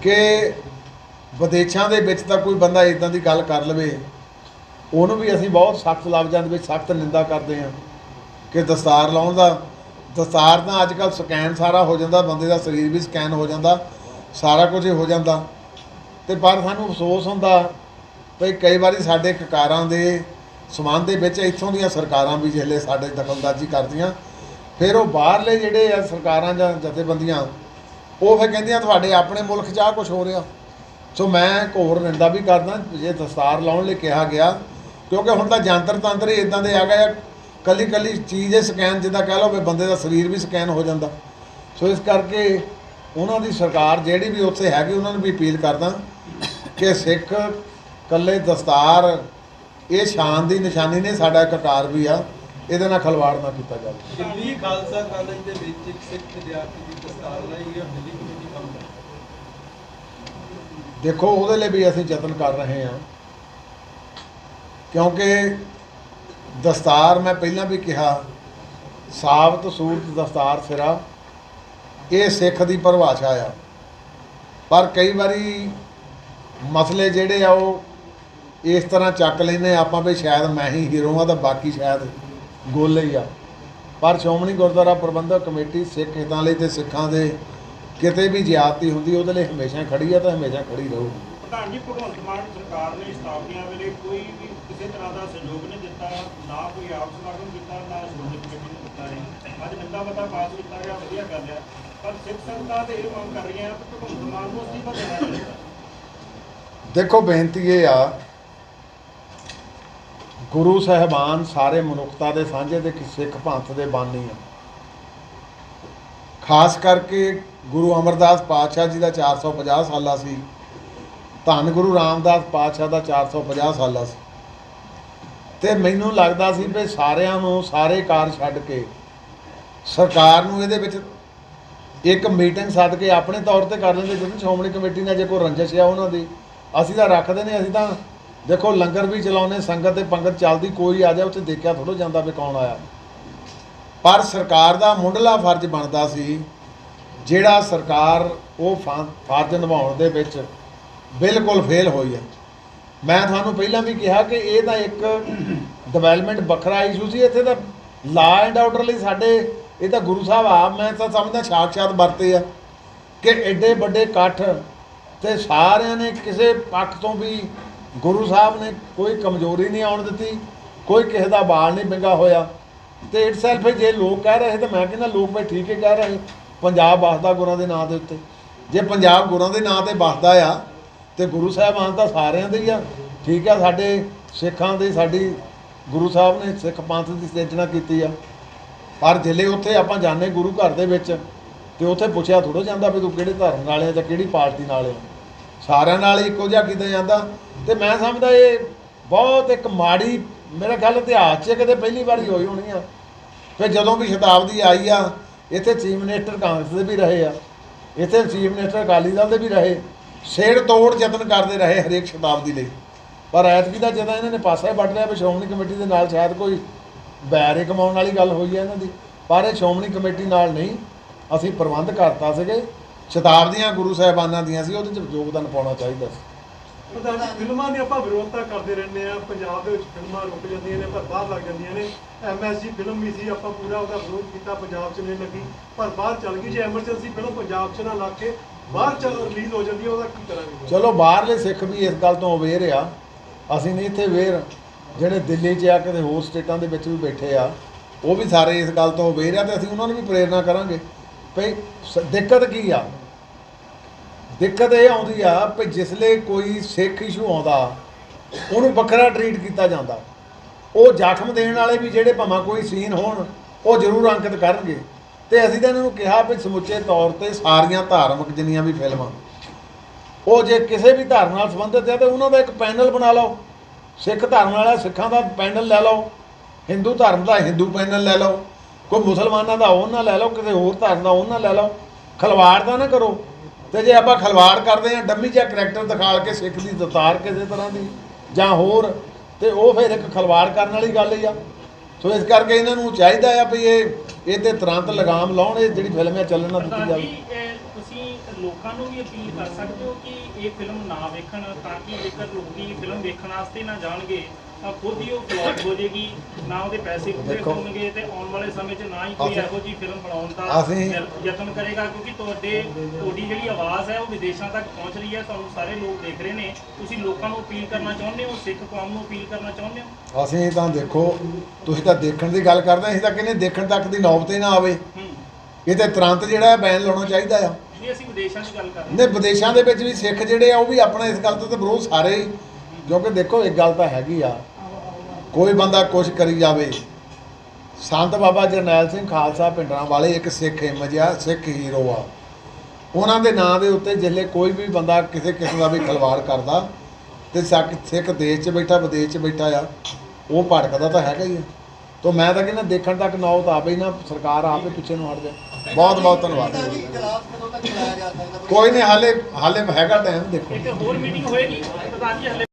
ਕਿ ਵਿਦੇਸ਼ਾਂ ਦੇ ਵਿੱਚ ਤਾਂ ਕੋਈ ਬੰਦਾ ਇਦਾਂ ਦੀ ਗੱਲ ਕਰ ਲਵੇ ਉਹਨੂੰ ਵੀ ਅਸੀਂ ਬਹੁਤ ਸਖਤ ਲਫ਼ਜ਼ਾਂ ਦੇ ਵਿੱਚ ਸਖਤ ਨਿੰਦਾ ਕਰਦੇ ਹਾਂ ਕਿ ਦਸਤਾਰ ਲਾਉਣ ਦਾ, ਦਸਤਾਰ ਤਾਂ ਅੱਜ ਕੱਲ ਸਕੈਨ ਸਾਰਾ ਹੋ ਜਾਂਦਾ, ਬੰਦੇ ਦਾ ਸਰੀਰ ਵੀ ਸਕੈਨ ਹੋ ਜਾਂਦਾ, ਸਾਰਾ ਕੁਝ ਹੋ ਜਾਂਦਾ। ਤੇ ਪਰ ਸਾਨੂੰ ਅਫਸੋਸ ਹੁੰਦਾ ਵੀ ਕਈ ਵਾਰੀ ਸਾਡੇ ਕਕਾਰਾਂ ਦੇ ਸਮਾਨ ਦੇ ਵਿੱਚ ਇੱਥੋਂ ਦੀਆਂ ਸਰਕਾਰਾਂ ਵੀ ਜਿਹੜੇ ਸਾਡੇ ਦਖਲਅੰਦਾਜ਼ੀ ਕਰਦੀਆਂ, ਫਿਰ ਉਹ ਬਾਹਰਲੇ ਜਿਹੜੇ ਆ ਸਰਕਾਰਾਂ ਜਾਂ ਜਥੇਬੰਦੀਆਂ, ਉਹ ਫਿਰ ਕਹਿੰਦੀਆਂ, ਤੁਹਾਡੇ ਆਪਣੇ ਮੁਲਕ 'ਚ ਆ ਕੁਝ ਹੋ ਰਿਹਾ। ਸੋ ਮੈਂ ਇੱਕ ਹੋਰ ਨਿੰਦਾ ਵੀ ਕਰਦਾ, ਜੇ ਦਸਤਾਰ ਲਾਉਣ ਲਈ ਕਿਹਾ ਗਿਆ ਕਿਉਂਕਿ ਹੁਣ ਤਾਂ ਜੰਤਰ ਤੰਤਰ ਹੀ ਇਦਾਂ ਦੇ ਆ ਗਏ ਆ ਕੱਲੀ ਕੱਲੀ ਚੀਜ਼ ਸਕੈਨ ਜਿੱਦਾਂ ਕਹਿ ਲਓ ਵੀ ਬੰਦੇ ਦਾ ਸਰੀਰ ਵੀ ਸਕੈਨ ਹੋ ਜਾਂਦਾ। ਸੋ ਇਸ ਕਰਕੇ ਉਹਨਾਂ ਦੀ ਸਰਕਾਰ ਜਿਹੜੀ ਵੀ ਉੱਥੇ ਹੈਗੀ ਉਹਨਾਂ ਨੂੰ ਵੀ ਅਪੀਲ ਕਰਦਾ ਕਿ ਸਿੱਖ ਕੱਲੇ ਦਸਤਾਰ ਇਹ ਸ਼ਾਨ ਦੀ ਨਿਸ਼ਾਨੀ ਨੇ ਸਾਡਾ ਕਕਾਰ ਵੀ ਆ ਇਹਦੇ ਨਾਲ ਖਲਵਾੜ ਨਾ ਕੀਤਾ ਜਾਵੇ। ਦਿੱਲੀ ਖਾਲਸਾ ਕਾਲਜ ਦੇ ਵਿੱਚ ਇੱਕ ਸਿੱਖ ਵਿਦਿਆਰਥੀ ਦੀ ਦਸਤਾਰ ਲਾਈ ਹੈ ਦਿੱਲੀ ਕਮੇਟੀ ਕੰਮ ਦੇਖੋ ਉਹਦੇ ਲਈ ਵੀ ਅਸੀਂ ਯਤਨ ਕਰ ਰਹੇ ਹਾਂ। ਕਿਉਂਕਿ ਦਸਤਾਰ ਮੈਂ ਪਹਿਲਾਂ ਵੀ ਕਿਹਾ, ਸਾਬਤ ਸੂਰਤ ਦਸਤਾਰ ਸਿਰਾ, ਇਹ ਸਿੱਖ ਦੀ ਪਰਿਭਾਸ਼ਾ ਆ। ਪਰ ਕਈ ਵਾਰੀ ਮਸਲੇ ਜਿਹੜੇ ਆ ਉਹ ਇਸ ਤਰ੍ਹਾਂ ਚੱਕ ਲੈਨੇ ਆਪਾਂ ਵੀ ਸ਼ਾਇਦ ਮੈਂ ਹੀ ਹੀਰੋ ਆ ਤਾਂ ਬਾਕੀ ਸ਼ਾਇਦ ਗੋਲੇ ਹੀ ਆ। ਪਰ ਸ਼੍ਰੋਮਣੀ ਗੁਰਦੁਆਰਾ ਪ੍ਰਬੰਧਕ ਕਮੇਟੀ ਸਿੱਖ ਹਿੱਤਾਂ ਲਈ ਤੇ ਸਿੱਖਾਂ ਦੇ ਕਿਤੇ ਵੀ ਜ਼ਿਆਦਤੀ ਹੁੰਦੀ, ਉਹਦੇ ਲਈ ਹਮੇਸ਼ਾ ਖੜੀ ਆ ਤਾਂ ਹਮੇਸ਼ਾ ਖੜੀ ਰਹੂਗੀ ਪ੍ਰਧਾਨ ਜੀ, ਭਗਵੰਤ ਮਾਨ ਸਰਕਾਰ ਨੇ ਸਤਾਬਦੀਆਂ ਵੇਲੇ ਕੋਈ ਵੀ ਕਿਸੇ ਤਰ੍ਹਾਂ ਦਾ ਸਹਿਯੋਗ ਨਹੀਂ ਦਿੱਤਾ, ਨਾ ਕੋਈ ਆਪ ਸਮਾਗਮ ਕੀਤਾ, ਨਾ ਸ਼੍ਰੋਮਣੀ ਕਮੇਟੀ ਨੇ ਦਿੱਤਾ ਹੈ। ਅੱਜ ਨਿੰਦਾ ਮਤਾ ਪਾਸ ਕੀਤਾ ਗਿਆ, ਵਧੀਆ ਗੱਲ ਹੈ ਪਰ ਸਿੱਖ ਸੰਗਤਾਂ ਤੇ ਇਹ ਮੰਗ ਕਰ ਰਹੀਆਂ ਕਿ ਭਗਵੰਤ ਮਾਨ ਨੂੰ ਅਸਤੀਫਾ ਦੇਣਾ ਚਾਹੀਦਾ ਦੇਖੋ, ਬੇਨਤੀ ਇਹ ਆ, ਗੁਰੂ ਸਾਹਿਬਾਨ ਸਾਰੇ ਮਨੁੱਖਤਾ ਦੇ ਸਾਂਝੇ ਦੇ ਸਿੱਖ ਪੰਥ ਦੇ ਬਾਨੀ ਆ। ਖਾਸ ਕਰਕੇ ਗੁਰੂ ਅਮਰਦਾਸ ਪਾਤਸ਼ਾਹ ਜੀ ਦਾ 450 ਸਾਲਾ ਸੀ, ਧੰਨ ਗੁਰੂ ਰਾਮਦਾਸ ਪਾਤਸ਼ਾਹ ਦਾ 450 ਸਾਲਾ ਸੀ। ਤੇ ਮੈਨੂੰ ਲੱਗਦਾ ਸੀ ਵੀ ਸਾਰਿਆਂ ਨੂੰ ਸਾਰੇ ਕਾਰ ਛੱਡ ਕੇ ਸਰਕਾਰ ਨੂੰ ਇਹਦੇ ਵਿੱਚ ਇੱਕ ਮੀਟਿੰਗ ਸੱਦ ਕੇ ਆਪਣੇ ਤੌਰ ਤੇ ਕਰ ਲੈਂਦੇ, ਜਦੋਂ ਸ਼੍ਰੋਮਣੀ ਕਮੇਟੀ ਨਾਲ ਜੇ ਕੋਈ ਰੰਜਿਸ਼ ਆ ਉਹਨਾਂ ਦੀ, ਅਸੀਂ ਤਾਂ ਰੱਖਦੇ ਨੇ, ਅਸੀਂ ਤਾਂ ਦੇਖੋ ਲੰਗਰ ਵੀ ਚਲਾਉਨੇ ਸੰਗਤ ਤੇ ਪੰਗਤ ਚੱਲਦੀ, ਕੋਈ ਆ ਜਾ ਉੱਥੇ ਦੇਖਿਆ ਥੋੜੋ ਜਾਂਦਾ ਵੀ ਕੌਣ ਆਇਆ। ਪਰ ਸਰਕਾਰ ਦਾ ਮੁੱਢਲਾ ਫਰਜ਼ ਬਣਦਾ ਸੀ, ਜਿਹੜਾ ਸਰਕਾਰ ਉਹ ਫਰਜ਼ ਨਿਭਾਉਣ ਦੇ ਵਿੱਚ ਬਿਲਕੁਲ ਫੇਲ ਹੋਈ ਹੈ। ਮੈਂ ਤੁਹਾਨੂੰ ਪਹਿਲਾਂ ਵੀ ਕਿਹਾ ਕਿ ਇਹ ਤਾਂ ਇੱਕ ਡਿਵੈਲਪਮੈਂਟ ਵੱਖਰਾ ਇਸ਼ੂ ਸੀ, ਇੱਥੇ ਤਾਂ ਲਾ ਐਂਡ ਆਰਡਰ ਲਈ ਸਾਡੇ, ਇਹ ਤਾਂ ਗੁਰੂ ਸਾਹਿਬ ਆਪ, ਮੈਂ ਤਾਂ ਸਮਝਦਾ ਸਾਖਸ਼ਾਤ ਵਰਤੇ ਆ ਕਿ ਐਡੇ ਵੱਡੇ ਇਕੱਠ ਤੇ ਸਾਰਿਆਂ ਨੇ ਕਿਸੇ ਪੱਖ ਤੋਂ ਵੀ ਗੁਰੂ ਸਾਹਿਬ ਨੇ ਕੋਈ ਕਮਜ਼ੋਰੀ ਨਹੀਂ ਆਉਣ ਦਿੱਤੀ, ਕੋਈ ਕਿਸੇ ਦਾ ਬਾਲ ਨਹੀਂ ਵਿੰਗਾ ਹੋਇਆ ਤੇ ਇਟਸੈਲਫ ਜੇ ਲੋਕ ਕਹਿ ਰਹੇ ਤਾਂ ਮੈਂ ਕਹਿੰਦਾ ਲੋਕ ਬਈ ਠੀਕ ਹੀ ਕਹਿ ਰਹੇ, ਪੰਜਾਬ ਵਸਦਾ ਗੁਰਾਂ ਦੇ ਨਾਂ ਦੇ ਉੱਤੇ। ਜੇ ਪੰਜਾਬ ਗੁਰਾਂ ਦੇ ਨਾਂ ਤੇ ਵਸਦਾ ਆ ਤੇ ਗੁਰੂ ਸਾਹਿਬਾਨ ਤਾਂ ਸਾਰਿਆਂ ਦੇ ਹੀ ਆ। ਠੀਕ ਆ, ਸਾਡੇ ਸਿੱਖਾਂ ਦੇ, ਸਾਡੀ ਗੁਰੂ ਸਾਹਿਬ ਨੇ ਸਿੱਖ ਪੰਥ ਦੀ ਸਿਰਜਣਾ ਕੀਤੀ ਆ। ਪਰ ਜਿਲੇ ਉੱਥੇ ਆਪਾਂ ਜਾਣੇ ਗੁਰੂ ਘਰ ਦੇ ਵਿੱਚ, ਤੇ ਉੱਥੇ ਪੁੱਛਿਆ ਥੋੜੋ ਜਾਂਦਾ ਵੀ ਤੂੰ ਕਿਹੜੇ ਧਰਮ ਨਾਲ ਆ ਜਾਂ ਕਿਹੜੀ ਪਾਰਟੀ ਨਾਲ ਆ। ਸਾਰਿਆਂ ਨਾਲ ਹੀ ਇੱਕੋ ਜਿਹਾ ਕੀਤਾ ਜਾਂਦਾ। ਤੇ ਮੈਂ ਸਮਝਦਾ ਇਹ ਬਹੁਤ ਇੱਕ ਮਾੜੀ, ਮੇਰਾ ਖਿਆਲ ਇਤਿਹਾਸ 'ਚ ਕਿਤੇ ਪਹਿਲੀ ਵਾਰੀ ਹੋਈ ਹੋਣੀ ਆ। ਫਿਰ ਜਦੋਂ ਵੀ ਸ਼ਤਾਬਦੀ ਆਈ ਆ, ਇੱਥੇ ਚੀਫ ਮਿਨਿਸਟਰ ਕਾਂਗਰਸ ਦੇ ਵੀ ਰਹੇ ਆ। ਇੱਥੇ ਚੀਫ ਮਿਨਿਸਟਰ ਅਕਾਲੀ ਦਲ ਦੇ ਵੀ ਰਹੇ। ਛੇੜ ਤੋੜ ਯਤਨ ਕਰਦੇ ਰਹੇ ਹਰੇਕ ਸ਼ਤਾਬਦੀ ਲਈ। ਪਰ ਐਤਕੀ ਦਾ ਜਦੋਂ ਇਹਨਾਂ ਨੇ ਪਾਸਾ ਹੀ ਵੱਢ ਲਿਆ ਵੀ ਸ਼੍ਰੋਮਣੀ ਕਮੇਟੀ ਦੇ ਨਾਲ ਸ਼ਾਇਦ ਕੋਈ ਬੈਰੇ ਕਮਾਉਣ ਵਾਲੀ ਗੱਲ ਹੋਈ ਹੈ ਇਹਨਾਂ ਦੀ। ਪਰ ਇਹ ਸ਼੍ਰੋਮਣੀ ਕਮੇਟੀ ਨਾਲ ਨਹੀਂ, ਅਸੀਂ ਪ੍ਰਬੰਧ ਕਰਤਾ ਸੀਗੇ। ਸ਼ਤਾਬਦੀਆਂ ਗੁਰੂ ਸਾਹਿਬਾਨਾਂ ਦੀਆਂ ਸੀ, ਉਹਦੇ 'ਚ ਯੋਗਦਾਨ ਪਾਉਣਾ ਚਾਹੀਦਾ ਸੀ। ਫਿਲਮਾਂ ਦੀ ਆਪਾਂ ਵਿਰੋਧਤਾ ਕਰਦੇ ਰਹਿੰਦੇ ਆ ਪੰਜਾਬ ਦੇ ਵਿੱਚ ਫਿਲਮਾਂ ਰੁਕ ਜਾਂਦੀਆਂ ਨੇ, ਪਰ ਬਾਹਰ ਲੱਗ ਜਾਂਦੀਆਂ ਨੇ। ਐਮਐਸਜੀ ਫਿਲਮ ਵੀ ਸੀ, ਆਪਾਂ ਪੂਰਾ ਉਹਦਾ ਵਿਰੋਧ ਕੀਤਾ, ਪੰਜਾਬ 'ਚ ਨਹੀਂ ਲੱਗੀ। ਪਰ ਬਾਹਰ ਚੱਲ ਗਈ। ਜੇ ਐਮਰਜੈਂਸੀ ਫਿਲਮ ਪੰਜਾਬ 'ਚ ਨਾ ਲੱਗ ਕੇ ਬਾਹਰ ਚੱਲ ਰਿਲੀਜ਼ ਹੋ ਜਾਂਦੀ ਹੈ ਉਹਦਾ ਕੀ ਕਰਾਂਗੇ ਚਲੋ ਬਾਹਰਲੇ ਸਿੱਖ ਵੀ ਇਸ ਗੱਲ ਤੋਂ ਅਵੇਅਰ ਆ। ਅਸੀਂ ਨਹੀਂ ਇੱਥੇ ਅਵੇਅਰ ਜਿਹੜੇ ਦਿੱਲੀ 'ਚ ਆ, ਕਿਤੇ ਹੋਰ ਸਟੇਟਾਂ ਦੇ ਵਿੱਚ ਵੀ ਬੈਠੇ ਆ, ਉਹ ਵੀ ਸਾਰੇ ਇਸ ਗੱਲ ਤੋਂ ਅਵੇਅਰ ਆ ਤੇ ਅਸੀਂ ਉਹਨਾਂ ਨੂੰ ਵੀ ਪ੍ਰੇਰਨਾ ਕਰਾਂਗੇ। ਭਈ ਸ- ਦਿੱਕਤ ਕੀ ਆ? ਦਿੱਕਤ ਇਹ ਆਉਂਦੀ ਆ ਕਿ ਜਿਸਲੇ ਕੋਈ ਸਿੱਖ ਇਸ਼ੂ ਆਉਂਦਾ, ਉਹਨੂੰ ਵੱਖਰਾ ਟਰੀਟ ਕੀਤਾ ਜਾਂਦਾ। ਉਹ ਜ਼ਖਮ ਦੇਣ ਵਾਲੇ ਵੀ ਜਿਹੜੇ ਭਾਵੇਂ ਕੋਈ ਸੀਨ ਹੋਣ, ਉਹ ਜ਼ਰੂਰ ਅੰਕਿਤ ਕਰਨਗੇ। ਤੇ ਅਸੀਂ ਤਾਂ ਇਹਨਾਂ ਨੂੰ ਕਿਹਾ ਵੀ ਸਮੁੱਚੇ ਤੌਰ ਤੇ ਸਾਰੀਆਂ ਧਾਰਮਿਕ ਜਿੰਨੀਆਂ ਵੀ ਫਿਲਮਾਂ, ਉਹ ਜੇ ਕਿਸੇ ਵੀ ਧਰਮ ਨਾਲ ਸੰਬੰਧਿਤ ਹੈ ਤਾਂ ਉਹਨਾਂ ਦਾ ਇੱਕ ਪੈਨਲ ਬਣਾ ਲਓ। ਸਿੱਖ ਧਰਮ ਵਾਲਾ ਸਿੱਖਾਂ ਦਾ ਪੈਨਲ ਲੈ ਲਓ, ਹਿੰਦੂ ਧਰਮ ਦਾ ਹਿੰਦੂ ਪੈਨਲ ਲੈ ਲਓ, ਕੋਈ ਮੁਸਲਮਾਨਾਂ ਦਾ ਉਹਨਾਂ ਲੈ ਲਓ, ਕਿਸੇ ਹੋਰ ਧਰਮ ਦਾ ਉਹਨਾਂ ਲੈ ਲਓ। ਖਲਵਾੜ ਦਾ ਨਾ ਕਰੋ। ਤੇ ਜੇ ਆਪਾਂ ਖਲਵਾੜ ਕਰਦੇ ਆ ਡੰਮੀ ਜਿਹਾ ਕਰੈਕਟਰ ਦਿਖਾਲ ਕੇ ਸਿੱਖ ਦੀ ਦਤਾਰ ਕਿਸੇ ਤਰ੍ਹਾਂ ਦੀ, ਜਾਂ ਹੋਰ, ਤੇ ਉਹ ਫਿਰ ਇੱਕ ਖਲਵਾੜ ਕਰਨ ਵਾਲੀ ਗੱਲ ਹੀ ਆ। ਸੋ ਇਸ ਕਰਕੇ ਇਹਨਾਂ ਨੂੰ ਚਾਹੀਦਾ ਆ ਵੀ ਇਹ ਇਹ ਤੇ ਤੁਰੰਤ ਲਗਾਮ ਲਾਉਣ, ਇਹ ਜਿਹੜੀ ਫਿਲਮ ਹੈ ਚੱਲਣ ਨਾ ਦਿੱਤੀ ਜਾਵੇ। ਤੁਸੀਂ ਲੋਕਾਂ ਨੂੰ ਵੀ ਅਪੀਲ ਕਰ ਸਕਦੇ ਹੋ ਕਿ ਇਹ ਫਿਲਮ ਨਾ ਵੇਖਣ, ਤਾਂ ਕਿ ਜੇਕਰ ਲੋਕੀ ਫਿਲਮ ਵੇਖਣ ਵਾਸਤੇ ਨਾ ਜਾਣਗੇ ਖੁਦ ਹੀ ਉਹ ਫਲॉप ਹੋ ਜਾਏਗੀ ਨਾ ਉਹਦੇ ਪੈਸੇ ਪੂਰੇ ਦੇਖੋ। ਹੋਣਗੇ ਤੇ ਆਉਣ ਵਾਲੇ ਸਮੇਂ 'ਚ ਨਾ ਹੀ ਕੋਈ ਅਸੀਂ- ਇਹੋ ਜਿਹੀ ਫਿਲਮ ਬਣਾਉਣ ਦਾ ਅਸੀਂ- ਯ- ਯਤਨ ਕਰੇਗਾ ਕਿਉਂਕਿ ਤੁਹਾਡੇ ਤੁਹਾਡੀ ਜਿਹੜੀ ਆਵਾਜ਼ ਹੈ ਉਹ ਵਿਦੇਸ਼ਾਂ ਤੱਕ ਪਹੁੰਚ ਰਹੀ ਹੈ ਤੁਹਾਨੂੰ ਸਾਰੇ ਲੋਕ ਦੇਖ ਰਹੇ ਨੇ। ਤੁਸੀਂ ਲੋਕਾਂ ਨੂੰ ਅਪੀਲ ਕਰਨਾ ਚਾਹੁੰਦੇ ਹੋ ਸਿੱਖ ਕੌਮ ਨੂੰ ਅਪੀਲ ਕਰਨਾ ਚਾਹੁੰਦੇ ਹੋ? ਅਸੀਂ ਤਾਂ ਦੇਖੋ ਤੁਸੀਂ ਤਾਂ ਦੇਖਣ ਦੀ ਗੱਲ ਕਰਦੇ ਅਸੀਂ ਤਾਂ ਕਹਿੰਦੇ ਦੇਖਣ ਤੱਕ ਦੀ ਨੌਬਤ ਹੀ ਨਾ ਆਵੇ। ਇਹ ਤੇ ਤੁਰੰਤ ਜਿਹੜਾ ਬੈਨ ਲਾਉਣਾ ਚਾਹੀਦਾ ਆ। ਜੀ ਅਸੀਂ ਵਿਦੇਸ਼ਾਂ ਦੀ ਗੱਲ ਕਰ ਰਹੇ ਨੇ ਵਿਦੇਸ਼ਾਂ ਦੇ ਵਿੱਚ ਵੀ ਸਿੱਖ ਜਿਹੜੇ ਆ ਉਹ ਵੀ ਆਪਣਾ ਇਸ ਗੱਲ ਤੋਂ ਤੇ ਵਿਰੋਧ ਸਾਰੇ ਕਿਉਂਕਿ ਦੇਖੋ ਇੱਕ ਗੱਲ ਤਾਂ ਹੈਗੀ ਆ ਕੋਈ ਬੰਦਾ ਕੁਛ ਕਰੀ ਜਾਵੇ। ਸੰਤ ਬਾਬਾ ਜਰਨੈਲ ਸਿੰਘ ਖਾਲਸਾ ਪਿੰਡਰਾਂ ਵਾਲੇ ਇੱਕ ਸਿੱਖ ਹਿੰਮਤ ਆ, ਸਿੱਖ ਹੀਰੋ ਆ। ਉਹਨਾਂ ਦੇ ਨਾਂ ਦੇ ਉੱਤੇ ਜਿੱਲੇ ਕੋਈ ਵੀ ਬੰਦਾ ਕਿਸੇ ਕਿਸਮ ਦਾ ਵੀ ਖਲਵਾੜ ਕਰਦਾ ਤੇ ਸਿੱਖ ਦੇਸ਼ 'ਚ ਬੈਠਾ, ਵਿਦੇਸ਼ 'ਚ ਬੈਠਾ ਆ, ਉਹ ਭੜਕਦਾ ਤਾਂ ਹੈਗਾ ਹੀ ਆ। ਤੋ ਮੈਂ ਤਾਂ ਕਹਿੰਦਾ ਦੇਖਣ ਤੱਕ ਨੌਬਤ ਆਵੇ ਹੀ ਨਾ ਸਰਕਾਰ ਆਪੇ ਪਿੱਛੇ ਨੂੰ ਹਟ ਜਾਏ। ਬਹੁਤ ਬਹੁਤ ਧੰਨਵਾਦ। ਕੋਈ ਨਹੀਂ, ਹਾਲੇ ਹਾਲੇ ਹੈਗਾ ਟਾਈਮ ਦੇਖੋ। ਇੱਕ ਹੋਰ ਮੀਟਿੰਗ ਹੋਏਗੀ ਪ੍ਰਧਾਨ ਜੀ